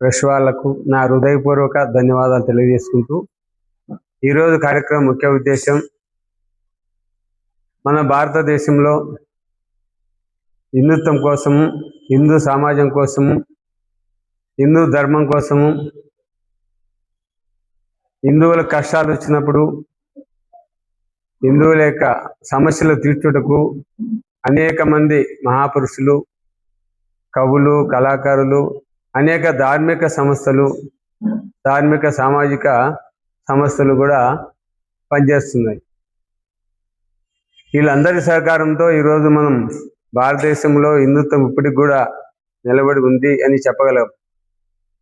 Press వాళ్ళకు నా హృదయపూర్వక ధన్యవాదాలు తెలియజేసుకుంటూ ఈరోజు కార్యక్రమం ముఖ్య ఉద్దేశం మన భారతదేశంలో హిందుత్వం కోసము హిందూ సమాజం కోసము హిందూ ధర్మం కోసము హిందువుల కష్టాలు వచ్చినప్పుడు హిందువుల యొక్క సమస్యలు తీర్చుటకు అనేక మంది మహాపురుషులు కవులు కళాకారులు అనేక ధార్మిక సంస్థలు ధార్మిక సామాజిక సంస్థలు కూడా పనిచేస్తున్నాయి. వీళ్ళందరి సహకారంతో ఈరోజు మనం భారతదేశంలో హిందుత్వం ఇప్పటికి కూడా నిలబడి ఉంది అని చెప్పగలం.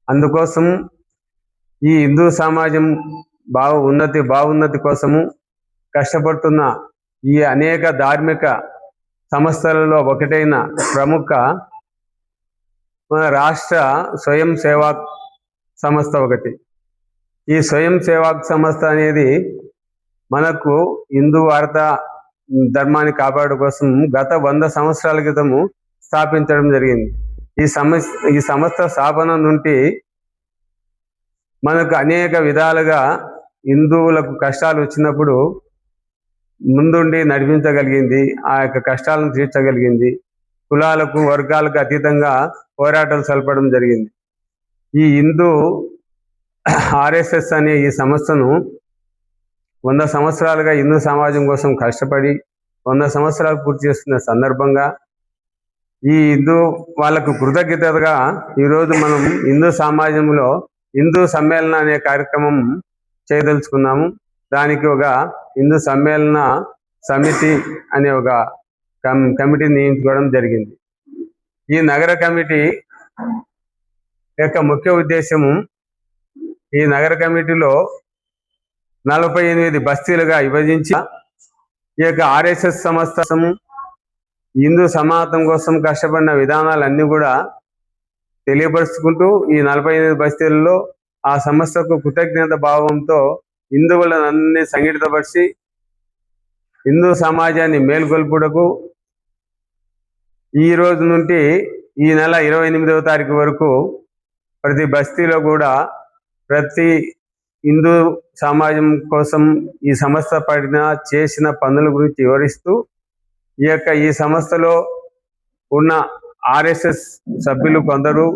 అందుకోసం ఈ హిందూ సమాజం బాగు ఉన్నతి బాగున్నతి కోసము కష్టపడుతున్న ఈ అనేక ధార్మిక సంస్థలలో ఒకటైన ప్రముఖ మన రాష్ట్ర స్వయం సేవా సంస్థ ఒకటి. ఈ స్వయం సేవాక్ సంస్థ అనేది మనకు హిందూ వార్త ధర్మాన్ని కాపాడు కోసం గత వంద సంవత్సరాల క్రితము స్థాపించడం జరిగింది. ఈ సంస్థ ఈ సంస్థ స్థాపన నుండి మనకు అనేక విధాలుగా హిందువులకు కష్టాలు వచ్చినప్పుడు ముందుండి నడిపించగలిగింది ఆ యొక్క కష్టాలను తీర్చగలిగింది కులాలకు వర్గాలకు అతీతంగా పోరాటాలు సలపడం జరిగింది. ఈ హిందూ ఆర్ఎస్ఎస్ అనే ఈ సంస్థను వంద సంవత్సరాలుగా హిందూ సమాజం కోసం కష్టపడి వంద సంవత్సరాలు పూర్తి చేస్తున్న సందర్భంగా ఈ హిందూ వాళ్ళకు కృతజ్ఞతగా ఈరోజు మనం హిందూ సమాజంలో హిందూ సమ్మేళన అనే కార్యక్రమం చేయదలుచుకున్నాము. దానికి ఒక హిందూ సమ్మేళన సమితి అనే ఒక కమ్ కమిటీ నియమించుకోవడం జరిగింది. ఈ నగర కమిటీ యొక్క ముఖ్య ఉద్దేశము ఈ నగర కమిటీలో నలభై ఎనిమిది బస్తీలుగా విభజించి ఈ యొక్క ఆర్ఎస్ఎస్ సంస్థ హిందూ సమాజం కోసం కష్టపడిన విధానాలన్నీ కూడా తెలియపరుచుకుంటూ ఈ నలభై ఎనిమిది బస్తీలలో ఆ సంస్థకు కృతజ్ఞత భావంతో హిందువులను అన్ని సంఘటితపరిచి హిందూ సమాజాన్ని మేల్కొల్పుటకు ఈ రోజు నుండి ఈ నెల ఇరవై ఎనిమిదవ తారీఖు వరకు ప్రతి బస్తీలో కూడా ప్రతి హిందూ సమాజం కోసం ఈ సంస్థ పడిన చేసిన పనుల గురించి వివరిస్తూ ఈ యొక్క ఈ సంస్థలో ఉన్న ఆర్ఎస్ఎస్ సభ్యులు కొందరు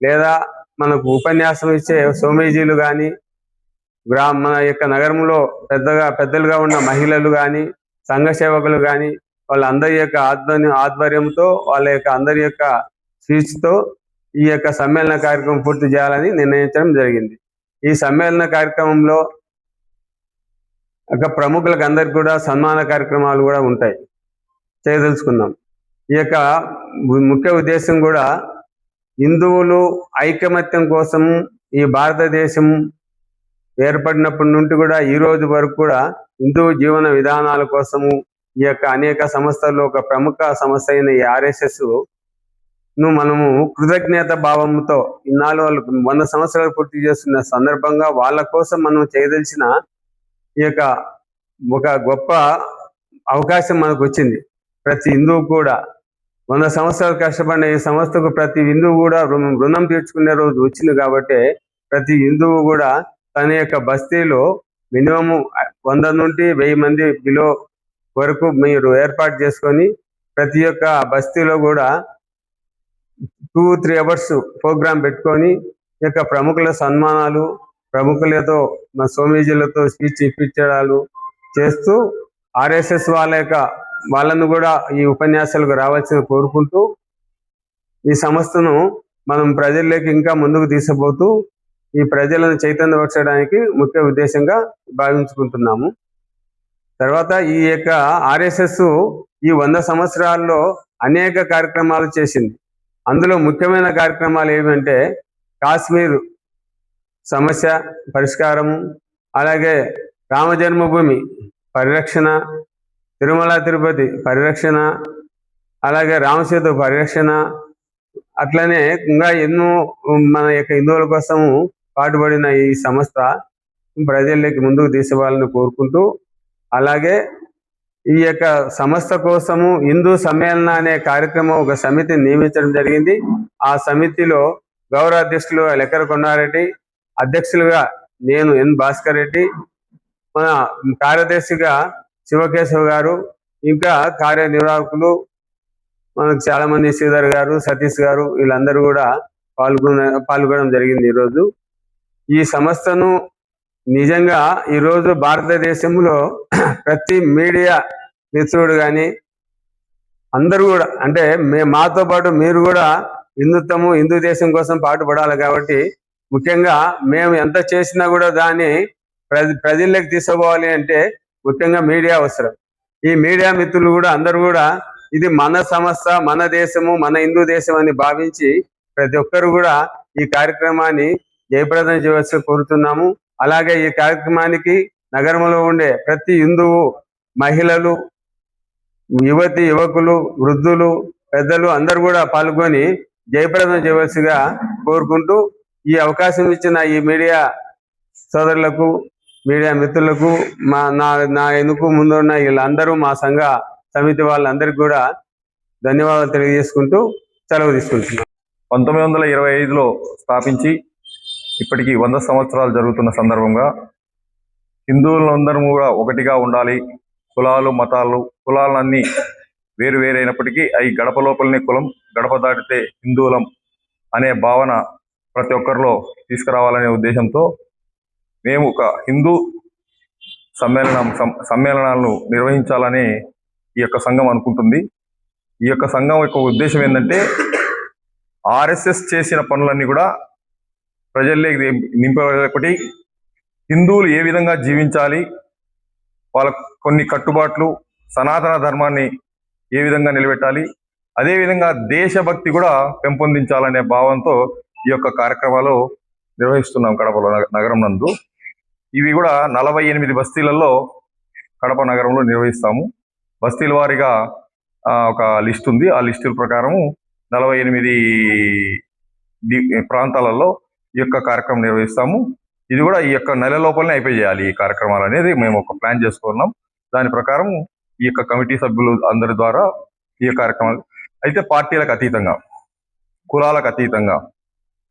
లేదా మనకు ఉపన్యాసం ఇచ్చే సోమేజీలు కానీ మన యొక్క నగరంలో పెద్దగా పెద్దలుగా ఉన్న మహిళలు కానీ సంఘ సేవకులు కానీ వాళ్ళందరి యొక్క ఆధ్వర్యం ఆధ్వర్యంతో వాళ్ళ యొక్క అందరి యొక్క స్పీచ్తో ఈ యొక్క సమ్మేళన కార్యక్రమం పూర్తి చేయాలని నిర్ణయించడం జరిగింది. ఈ సమ్మేళన కార్యక్రమంలో ఒక ప్రముఖులకు అందరికి కూడా సన్మాన కార్యక్రమాలు కూడా ఉంటాయి. చేయదలుచుకుందాం. ఈ యొక్క ముఖ్య ఉద్దేశం కూడా హిందువులు ఐకమత్యం కోసం ఈ భారతదేశం ఏర్పడినప్పటి నుండి కూడా ఈ రోజు వరకు కూడా హిందూ జీవన విధానాల కోసము ఈ యొక్క అనేక సంస్థల్లో ఒక ప్రముఖ సంస్థ అయిన ఈ ఆర్ఎస్ఎస్ను మనము కృతజ్ఞత భావంతో ఇన్నాళ్ళు వాళ్ళు వంద సంవత్సరాలు పూర్తి చేస్తున్న సందర్భంగా వాళ్ళ కోసం మనం చేయదలిచిన ఈ యొక్క ఒక గొప్ప అవకాశం మనకు వచ్చింది. ప్రతి హిందువు కూడా వంద సంవత్సరాలు కష్టపడిన ఈ సంస్థకు ప్రతి హిందువు కూడా రుణం తీర్చుకునే రోజు వచ్చింది కాబట్టి ప్రతి హిందువు కూడా తన యొక్క బస్తీలో మినిమం వంద నుండి వెయ్యి మంది బిలో వరకు మీరు ఏర్పాటు చేసుకొని ప్రతి ఒక్క బస్తీలో కూడా టూ త్రీ అవర్స్ ప్రోగ్రాం పెట్టుకొని ఈ యొక్క ప్రముఖుల సన్మానాలు ప్రముఖులతో మా స్వామీజీలతో స్పీచ్ ఇప్పించడాలు చేస్తూ ఆర్ఎస్ఎస్ వాళ్ళ యొక్క వాళ్ళను కూడా ఈ ఉపన్యాసాలకు రావాల్సిన కోరుకుంటూ ఈ సంస్థను మనం ప్రజల్లోకి ఇంకా ముందుకు తీసుకుపోతూ ఈ ప్రజలను చైతన్యపరచడానికి ముఖ్య ఉద్దేశంగా భావించుకుంటున్నాము. తర్వాత ఈ యొక్క ఆర్ఎస్ఎస్ ఈ వంద సంవత్సరాల్లో అనేక కార్యక్రమాలు చేసింది. అందులో ముఖ్యమైన కార్యక్రమాలు ఏమంటే కాశ్మీర్ సమస్య పరిష్కారము అలాగే రామ జన్మభూమి పరిరక్షణ తిరుమల తిరుపతి పరిరక్షణ అలాగే రామసేతు పరిరక్షణ అట్లనే ఇంకా ఎన్నో మన యొక్క హిందువుల కోసము పాటుపడిన ఈ సంస్థ ప్రజల్లోకి ముందుకు తీసుకోవాలని కోరుకుంటూ అలాగే ఈ యొక్క సంస్థ కోసము హిందూ సమ్మేళన అనే కార్యక్రమం ఒక సమితిని నియమించడం జరిగింది. ఆ సమితిలో గౌరవ అధ్యక్షులు లెక్కర కొండారెడ్డి అధ్యక్షులుగా నేను ఎన్ భాస్కర్ రెడ్డి మన కార్యదర్శిగా శివకేశవ్ గారు ఇంకా కార్యనిర్వాహకులు మనకు చాలా మంది శ్రీధర్ గారు సతీష్ గారు వీళ్ళందరూ కూడా పాల్గొన పాల్గొనడం జరిగింది ఈరోజు. ఈ సంస్థను నిజంగా ఈరోజు భారతదేశంలో ప్రతి మీడియా మిత్రుడు కానీ అందరూ కూడా అంటే మే మాతో పాటు మీరు కూడా హిందుత్వము హిందూ దేశం కోసం పాటుపడాలి కాబట్టి ముఖ్యంగా మేము ఎంత చేసినా కూడా దాన్ని ప్రజ ప్రజల్లోకి తీసుకుపోవాలి అంటే ముఖ్యంగా మీడియా అవసరం. ఈ మీడియా మిత్రులు కూడా అందరూ కూడా ఇది మన సంస్థ మన దేశము మన హిందూ దేశం అని భావించి ప్రతి ఒక్కరు కూడా ఈ కార్యక్రమాన్ని జయప్రదం చేయవలసి కోరుతున్నాము. అలాగే ఈ కార్యక్రమానికి నగరంలో ఉండే ప్రతి హిందువు మహిళలు యువతి యువకులు వృద్ధులు పెద్దలు అందరూ కూడా పాల్గొని జయప్రదం చేయవలసిగా కోరుకుంటూ ఈ అవకాశం ఇచ్చిన ఈ మీడియా సోదరులకు మీడియా మిత్రులకు మా నా నా ఎన్నుకు ముందున్న వీళ్ళందరూ మా సంఘ సమితి వాళ్ళందరికీ కూడా ధన్యవాదాలు తెలియజేసుకుంటూ సెలవు తీసుకుంటున్నాను పంతొమ్మిది వందల ఇరవై ఐదులో స్థాపించి ఇప్పటికి వంద సంవత్సరాలు జరుగుతున్న సందర్భంగా హిందువులందరూ కూడా ఒకటిగా ఉండాలి. కులాలు మతాలు కులాలన్నీ వేరు వేరైనప్పటికీ అవి గడప లోపలనే కులం గడప దాటితే హిందువులం అనే భావన ప్రతి ఒక్కరిలో తీసుకురావాలనే ఉద్దేశంతో మేము ఒక హిందూ సమ్మేళనం సం- సమ్మేళనాలను నిర్వహించాలని ఈ యొక్క సంఘం అనుకుంటుంది. ఈ యొక్క సంఘం యొక్క ఉద్దేశం ఏంటంటే ఆర్ఎస్ఎస్ చేసిన పనులన్నీ కూడా ప్రజల్లోకి నిం- నింపబడి హిందువులు ఏ విధంగా జీవించాలి? వాళ్ళ కొన్ని కట్టుబాట్లు సనాతన ధర్మాన్ని ఏ విధంగా నిలబెట్టాలి? అదేవిధంగా దేశభక్తి కూడా పెంపొందించాలనే భావంతో ఈ యొక్క కార్యక్రమాలు నిర్వహిస్తున్నాం కడపలో నగ- నగరం నందు. ఇవి కూడా నలభై ఎనిమిది బస్తీలలో కడప నగరంలో నిర్వహిస్తాము. బస్తీల వారీగా ఆ, ఒక లిస్ట్ ఉంది. ఆ లిస్టుల ప్రకారము నలభై ఎనిమిది ప్రాంతాలలో ఈ యొక్క కార్యక్రమం నిర్వహిస్తాము. ఇది కూడా ఈ యొక్క నెల లోపలనే అయిపోయి చేయాలి ఈ కార్యక్రమాలు అనేది. మేము ఒక ప్లాన్ చేసుకున్నాం. దాని ప్రకారం ఈ యొక్క కమిటీ సభ్యులు అందరి ద్వారా ఈ కార్యక్రమాలు. అయితే పార్టీలకు అతీతంగా కులాలకు అతీతంగా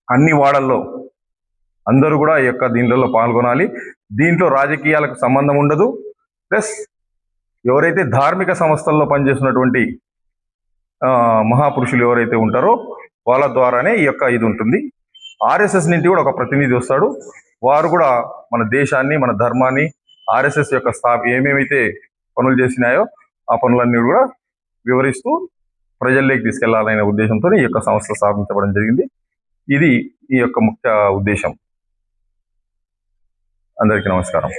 అన్ని వాడల్లో అందరూ కూడా ఈ యొక్క దీంట్లో పాల్గొనాలి. దీంట్లో రాజకీయాలకు సంబంధం ఉండదు. ప్లస్ ఎవరైతే ధార్మిక సంస్థల్లో పనిచేస్తున్నటువంటి ఆ, మహాపురుషులు ఎవరైతే ఉంటారో వాళ్ళ ద్వారానే ఈ యొక్క ఇది ఉంటుంది. ఆర్ఎస్ఎస్ నుండి కూడా ఒక ప్రతినిధి వస్తాడు. వారు కూడా మన దేశాన్ని మన ధర్మాన్ని ఆర్ఎస్ఎస్ యొక్క స్థా ఏమేమైతే పనులు చేసినాయో ఆ పనులన్నీ కూడా వివరిస్తూ ప్రజల్లోకి తీసుకెళ్ళాలనే ఉద్దేశంతో ఈ యొక్క సంస్థ స్థాపించబడడం జరిగింది. ఇది ఈ యొక్క ముఖ్య ఉద్దేశం. అందరికీ నమస్కారం.